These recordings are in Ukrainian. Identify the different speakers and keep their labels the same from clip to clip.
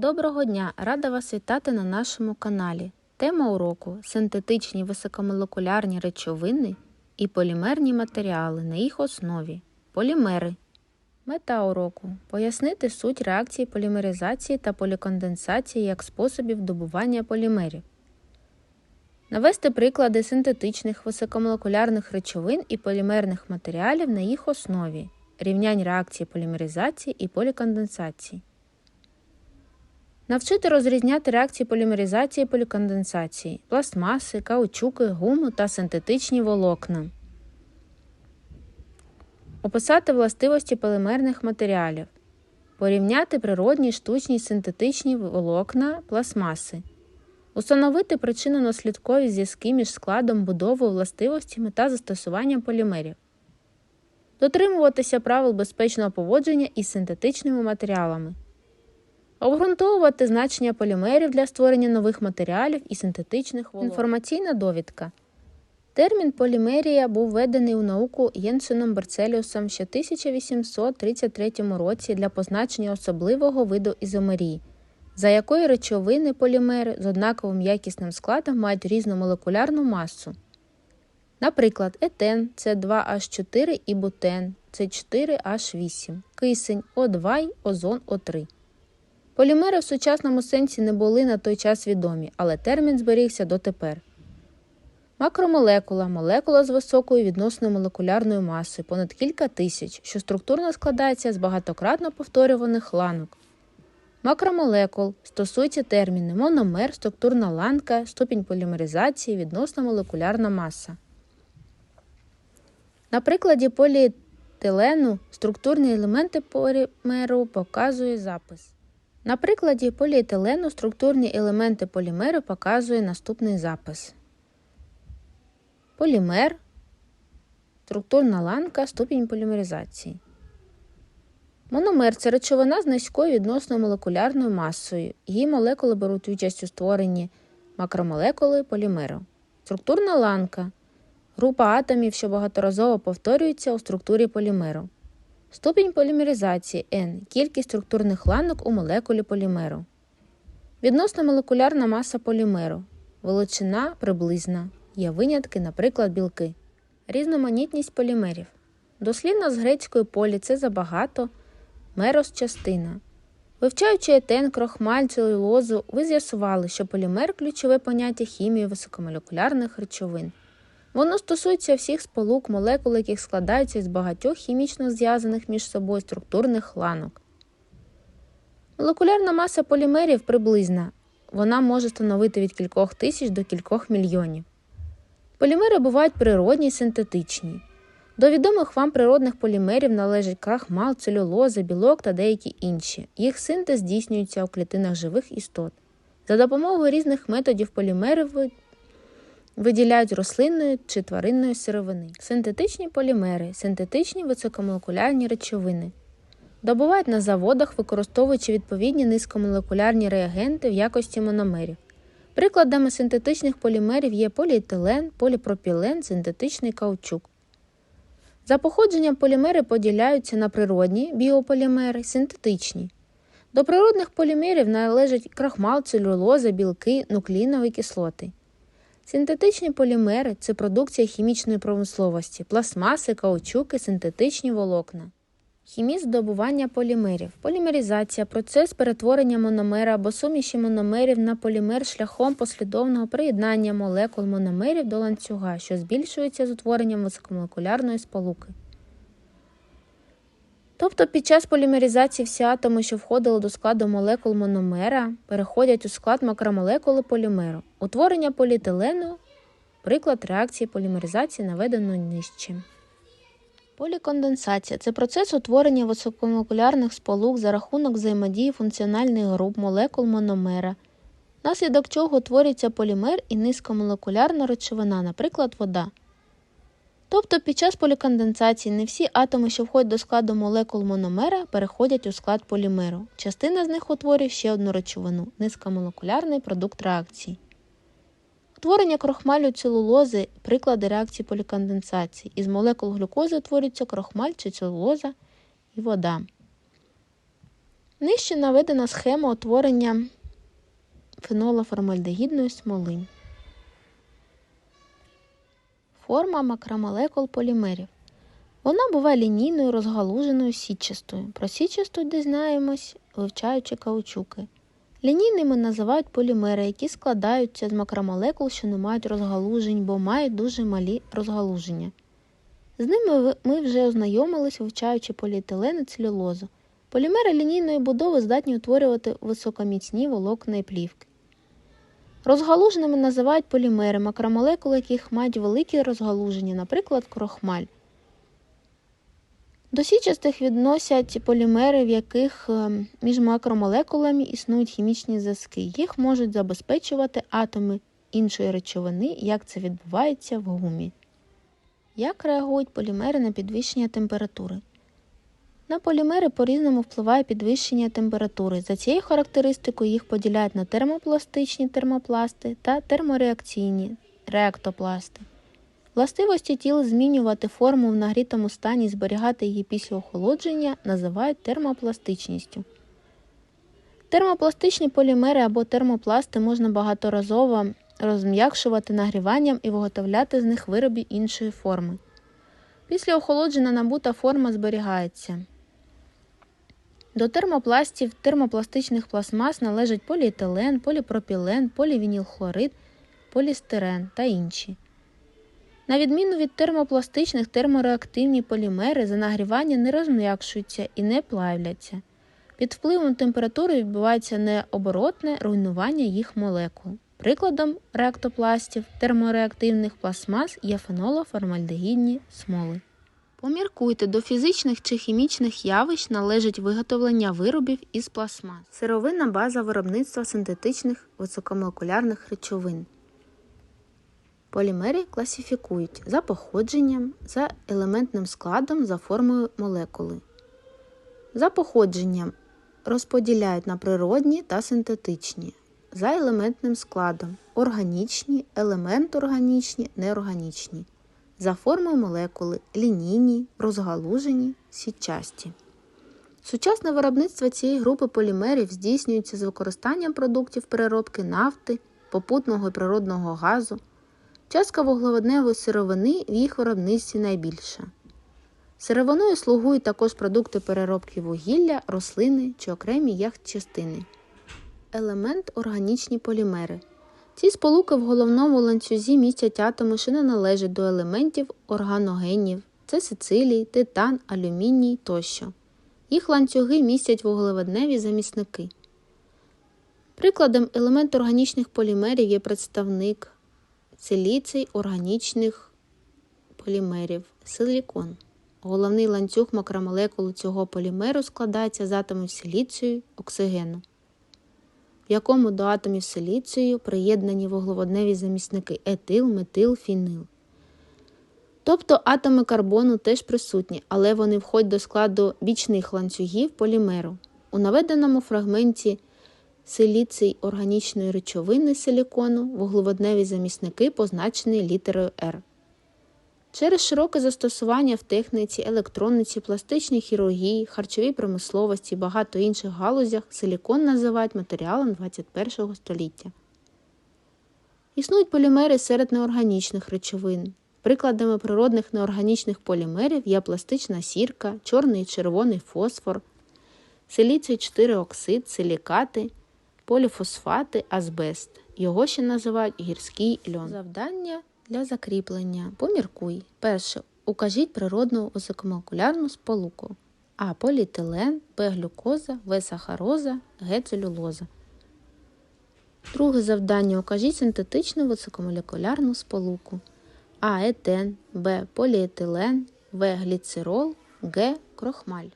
Speaker 1: Доброго дня! Рада вас вітати на нашому каналі. Тема уроку синтетичні високомолекулярні речовини і полімерні матеріали на їх основі. Полімери. Мета уроку пояснити суть реакції полімеризації та поліконденсації як способів добування полімерів. Навести приклади синтетичних високомолекулярних речовин і полімерних матеріалів на їх основі, рівнянь реакції полімеризації і поліконденсації. Навчити розрізняти реакції полімеризації і поліконденсації, пластмаси, каучуки, гуму та синтетичні волокна. Описати властивості полімерних матеріалів. Порівняти природні, штучні, синтетичні волокна, пластмаси. Установити причинно-наслідкові зв'язки між складом, будовою, властивостями та застосуванням полімерів. Дотримуватися правил безпечного поводження із синтетичними матеріалами. Обґрунтовувати значення полімерів для створення нових матеріалів і синтетичних волокон. Інформаційна довідка. Термін полімерія був введений у науку Єнсеном Берцеліусом ще 1833 році для позначення особливого виду ізомерії, за якою речовини полімери з однаковим якісним складом мають різну молекулярну масу. Наприклад, етен С2H4 і бутен С4H8, кисень О2 й озон О3. Полімери в сучасному сенсі не були на той час відомі, але термін зберігся дотепер. Макромолекула молекула з високою відносною молекулярною масою, понад кілька тисяч, що структурно складається з багатократно повторюваних ланок. Макромолекул стосується терміни мономер, структурна ланка, ступінь полімеризації, відносна молекулярна маса. На прикладі поліетилену структурні елементи полімеру показує запис. На прикладі поліетилену структурні елементи полімеру показує наступний запис. Полімер, структурна ланка, ступінь полімеризації. Мономер це речовина з низькою відносною молекулярною масою. Її молекули беруть участь у створенні макромолекули полімеру. Структурна ланка група атомів, що багаторазово повторюється у структурі полімеру. Ступінь полімеризації N кількість структурних ланок у молекулі полімеру. Відносна молекулярна маса полімеру. Величина приблизна. Є винятки, наприклад, білки. Різноманітність полімерів. Дослівно з грецької полі це забагато, мерос частина. Вивчаючи етен, крохмаль, целюлозу, ви з'ясували, що полімер ключове поняття хімії високомолекулярних речовин. Воно стосується всіх сполук, молекул, яких складаються з багатьох хімічно зв'язаних між собою структурних ланок. Молекулярна маса полімерів приблизна. Вона може становити від кількох тисяч до кількох мільйонів. Полімери бувають природні і синтетичні. До відомих вам природних полімерів належать крахмал, целюлоза, білок та деякі інші. Їх синтез здійснюється у клітинах живих істот. За допомогою різних методів полімери виділяють рослинної чи тваринної сировини. Синтетичні полімери, синтетичні високомолекулярні речовини. Добувають на заводах, використовуючи відповідні низькомолекулярні реагенти в якості мономерів. Прикладами синтетичних полімерів є поліетилен, поліпропілен, синтетичний каучук. За походженням полімери поділяються на природні біополімери, синтетичні. До природних полімерів належать крахмал, целюлоза, білки, нуклеїнові кислоти. Синтетичні полімери це продукція хімічної промисловості, пластмаси, каучуки, синтетичні волокна. Хіміст здобування полімерів. Полімеризація процес перетворення мономера або суміші мономерів на полімер шляхом послідовного приєднання молекул мономерів до ланцюга, що збільшується з утворенням високомолекулярної сполуки. Тобто під час полімеризації всі атоми, що входили до складу молекул мономера, переходять у склад макромолекули полімеру. Утворення поліетилену – приклад реакції полімеризації наведено нижче. Поліконденсація це процес утворення високомолекулярних сполук за рахунок взаємодії функціональних груп молекул мономера, внаслідок чого утворюється полімер і низькомолекулярна речовина, наприклад, вода. Тобто під час поліконденсації не всі атоми, що входять до складу молекул мономера, переходять у склад полімеру. Частина з них утворює ще одну речовину низькомолекулярний продукт реакції. Утворення крохмалю целулози приклади реакції поліконденсації. Із молекул глюкози утворюється крохмаль чи целулоза і вода. Нижче наведена схема утворення фенолоформальдегідної смоли. Форма макромолекул полімерів. Вона буває лінійною, розгалуженою, сітчастою. Про сітчасту дізнаємось, вивчаючи каучуки. Лінійними називають полімери, які складаються з макромолекул, що не мають розгалужень, бо мають дуже малі розгалуження. З ними ми вже ознайомились, вивчаючи поліетилен і целюлозу. Полімери лінійної будови здатні утворювати високоміцні волокна і плівки. Розгалуженими називають полімери, макромолекули яких мають великі розгалуження, наприклад, крохмаль. До січастих відносять полімери, в яких е, між макромолекулами існують хімічні зв'язки. Їх можуть забезпечувати атоми іншої речовини, як це відбувається в гумі. Як реагують полімери на підвищення температури? На полімери по-різному впливає підвищення температури. За цією характеристикою їх поділяють на термопластичні термопласти та термореакційні реактопласти. Властивості тіл змінювати форму в нагрітому стані і зберігати її після охолодження називають термопластичністю. Термопластичні полімери або термопласти можна багаторазово розм'якшувати нагріванням і виготовляти з них вироби іншої форми. Після охолодження набута форма зберігається. До термопластів термопластичних пластмас належать поліетилен, поліпропілен, полівінілхлорид, полістирен та інші. На відміну від термопластичних, термореактивні полімери за нагрівання не розм'якшуються і не плавляться. Під впливом температури відбувається необоротне руйнування їх молекул. Прикладом реактопластів термореактивних пластмас є фенолоформальдегідні смоли. Поміркуйте, до фізичних чи хімічних явищ належить виготовлення виробів із пластмас. Сировинна база виробництва синтетичних високомолекулярних речовин. Полімери класифікують за походженням, за елементним складом, за формою молекули. За походженням розподіляють на природні та синтетичні, за елементним складом органічні, елемент-органічні, неорганічні, за формою молекули лінійні, розгалужені, сітчасті. Сучасне виробництво цієї групи полімерів здійснюється з використанням продуктів переробки нафти, попутного і природного газу. Частка вуглеводневої сировини в їх виробництві найбільша. Сировиною слугують також продукти переробки вугілля, рослини чи окремі їх частини. Елемент органічні полімери. Ці сполуки в головному ланцюзі містять атоми, що не належать до елементів органогенів. Це сицилій, титан, алюміній тощо. Їх ланцюги містять вуглеводневі замісники. Прикладом елементу органічних полімерів є представник силіцій органічних полімерів силікон. Головний ланцюг макромолекул цього полімеру складається з атомів силіцію оксигену, якому до атомів силіцію приєднані вуглеводневі замісники етил, метил, фінил. Тобто атоми карбону теж присутні, але вони входять до складу бічних ланцюгів полімеру. У наведеному фрагменті силіцій органічної речовини силікону вуглеводневі замісники позначені літерою R. Через широке застосування в техніці, електрониці, пластичній хірургії, харчовій промисловості і багато інших галузях силікон називають матеріалом 21 століття. Існують полімери серед неорганічних речовин. Прикладами природних неорганічних полімерів є пластична сірка, чорний і червоний фосфор, силіцій 4 оксид, силікати, поліфосфати, азбест. Його ще називають гірський льон. Завдання для закріплення. Поміркуй. Перше. Укажіть природну високомолекулярну сполуку. А. Поліетилен, Б. Глюкоза, В. Сахароза, Г. Целюлоза. Друге завдання. Укажіть синтетичну високомолекулярну сполуку. А. Етен, Б. Поліетилен, В. Гліцерол, Г. Крохмаль.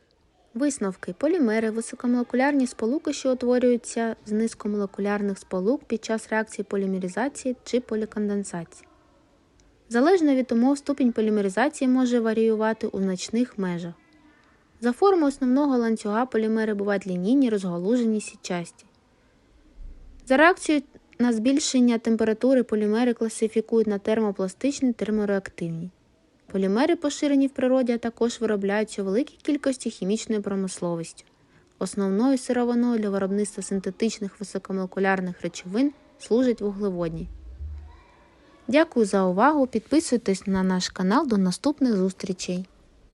Speaker 1: Висновки. Полімери, високомолекулярні сполуки, що утворюються з низькомолекулярних сполук під час реакції полімеризації чи поліконденсації. Залежно від умов, ступінь полімеризації може варіювати у значних межах. За формою основного ланцюга полімери бувають лінійні, розгалужені, сітчасті. За реакцією на збільшення температури полімери класифікують на термопластичні термореактивні. Полімери, поширені в природі, а також виробляються у великій кількості хімічною промисловістю. Основною сировиною для виробництва синтетичних високомолекулярних речовин служать вуглеводні. Дякую за увагу. Підписуйтесь на наш канал. До наступних зустрічей!